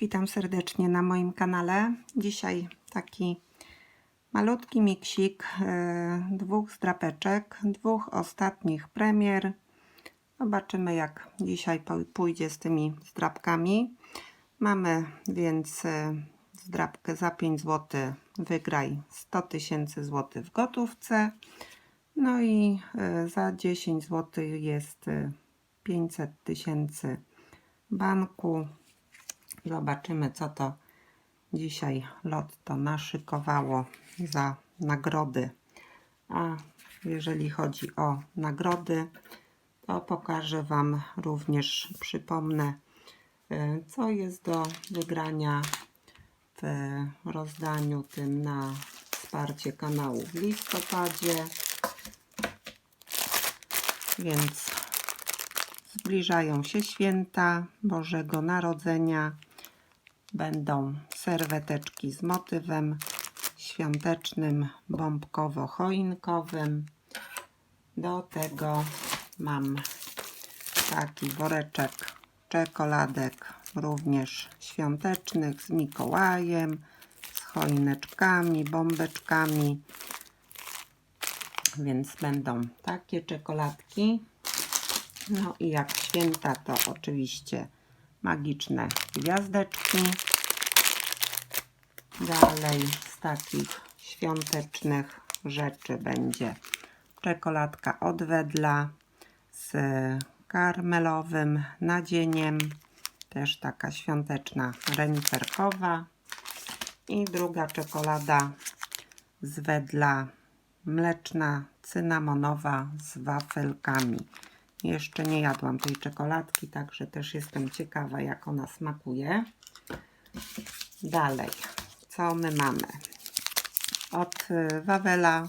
witam serdecznie na moim kanale. Dzisiaj taki malutki miksik e, dwóch zdrapeczek, dwóch ostatnich premier. Zobaczymy jak dzisiaj pójdzie z tymi zdrapkami. Mamy więc e, zdrapkę za 5 zł, wygraj 100 tysięcy złotych w gotówce. No i e, za 10 zł jest e, 500 tysięcy banku. Zobaczymy, co to dzisiaj Lotto naszykowało za nagrody. A jeżeli chodzi o nagrody, to pokażę Wam również, przypomnę, y, co jest do wygrania w rozdaniu tym na wsparcie kanału w listopadzie. Więc Zbliżają się święta Bożego Narodzenia. Będą serweteczki z motywem świątecznym, bombkowo-choinkowym. Do tego mam taki woreczek czekoladek, również świątecznych, z Mikołajem, z choineczkami, bombeczkami. Więc będą takie czekoladki. No i jak święta, to oczywiście magiczne gwiazdeczki. Dalej z takich świątecznych rzeczy będzie czekoladka od Wedla z karmelowym nadzieniem. Też taka świąteczna reniferkowa. I druga czekolada z Wedla mleczna, cynamonowa z wafelkami. Jeszcze nie jadłam tej czekoladki, także też jestem ciekawa, jak ona smakuje. Dalej, co my mamy? Od y, Wawela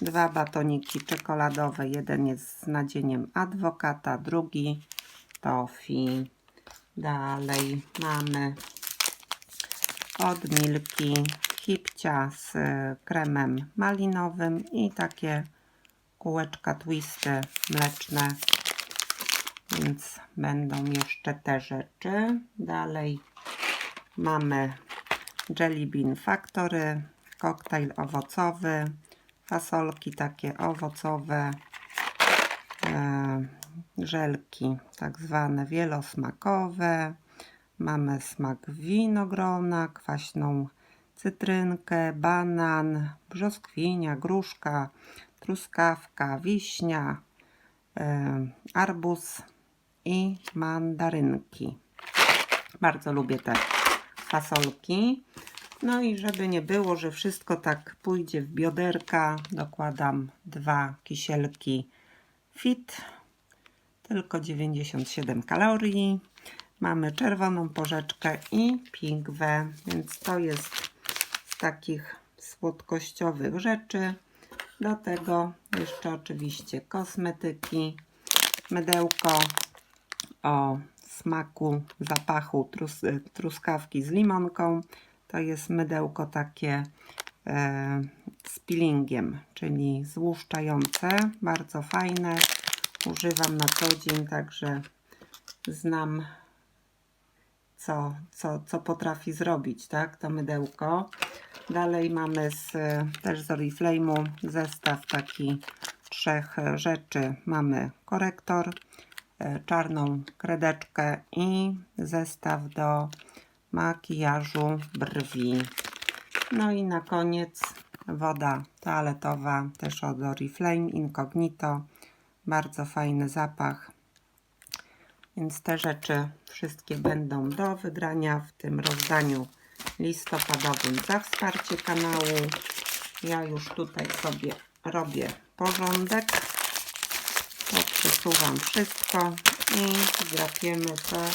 dwa batoniki czekoladowe. Jeden jest z nadzieniem adwokata, drugi tofi. Dalej mamy od Milki hipcia z y, kremem malinowym i takie kółeczka twisty mleczne więc będą jeszcze te rzeczy. Dalej mamy Jelly Bean Factory, koktajl owocowy, fasolki takie owocowe, e, żelki tak zwane wielosmakowe. Mamy smak winogrona, kwaśną cytrynkę, banan, brzoskwinia, gruszka, truskawka, wiśnia, e, arbuz i mandarynki. Bardzo lubię te fasolki. No i żeby nie było, że wszystko tak pójdzie w bioderka, dokładam dwa kisielki fit, tylko 97 kalorii. Mamy czerwoną porzeczkę i pingwę, więc to jest z takich słodkościowych rzeczy. Do tego jeszcze oczywiście kosmetyki, mydełko o smaku, zapachu trus, truskawki z limonką. To jest mydełko takie e, z peelingiem, czyli złuszczające, bardzo fajne. Używam na co dzień, także znam co, co, co potrafi zrobić, tak, to mydełko. Dalej mamy z, też z Oriflame'u zestaw taki trzech rzeczy. Mamy korektor, e, czarną kredeczkę i zestaw do makijażu brwi. No i na koniec woda toaletowa, też od Oriflame Incognito. Bardzo fajny zapach. Więc te rzeczy wszystkie będą do wygrania w tym rozdaniu listopadowym za wsparcie kanału. Ja już tutaj sobie robię porządek. To przesuwam wszystko i zdrapiemy te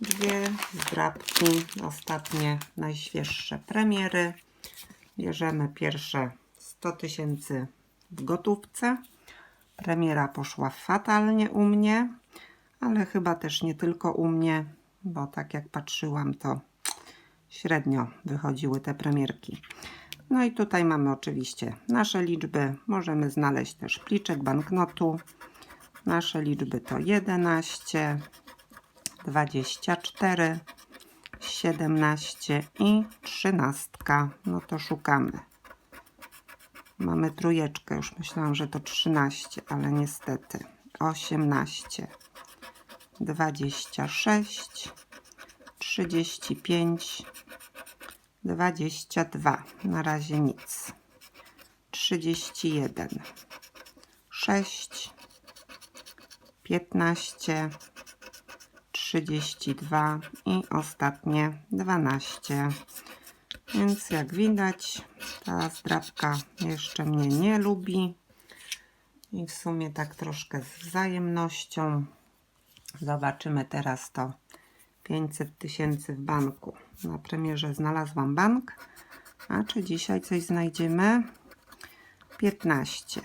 dwie zdrapki, ostatnie, najświeższe premiery. Bierzemy pierwsze 100 tysięcy w gotówce. Premiera poszła fatalnie u mnie, ale chyba też nie tylko u mnie, bo tak jak patrzyłam, to średnio wychodziły te premierki. No i tutaj mamy oczywiście nasze liczby. Możemy znaleźć też pliczek banknotu. Nasze liczby to 11, 24, 17 i 13. No to szukamy. Mamy trójeczkę, już myślałam, że to 13, ale niestety 18, 26, 35, 22. Na razie nic. 31, 6, 15, 32 i ostatnie 12. Więc jak widać, ta zdrabka jeszcze mnie nie lubi. I w sumie tak troszkę z wzajemnością. Zobaczymy teraz to 500 tysięcy w banku. Na premierze znalazłam bank. A czy dzisiaj coś znajdziemy? 15,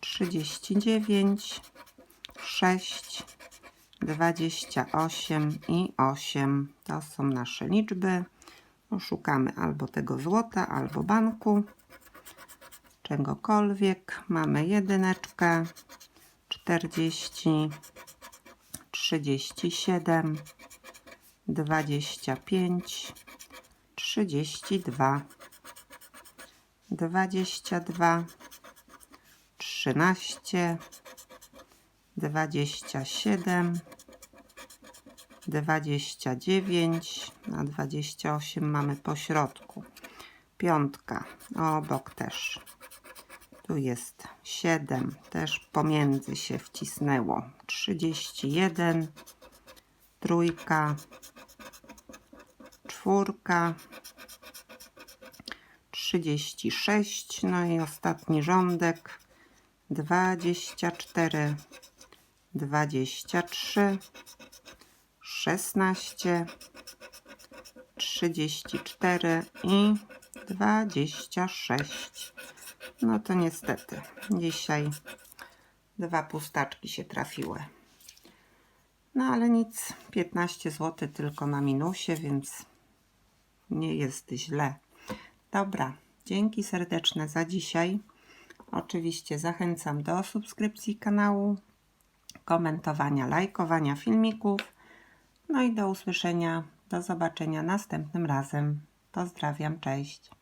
39, 6, 28 i 8. To są nasze liczby. Szukamy albo tego złota, albo banku. Czegokolwiek. Mamy jedyneczkę, 40, 37, 25, 32, 22, 13, 27, 29, a 28 mamy po środku. Piątka, obok też. Tu jest 7, też pomiędzy się wcisnęło. 31, trójka, czwórka, 36, no i ostatni rządek 24, 23, 16, 34 i 26. No to niestety dzisiaj dwa pustaczki się trafiły. No ale nic, 15 zł tylko na minusie, więc nie jest źle. Dobra, dzięki serdeczne za dzisiaj. Oczywiście zachęcam do subskrypcji kanału, komentowania, lajkowania filmików. No i do usłyszenia, do zobaczenia następnym razem. Pozdrawiam, cześć.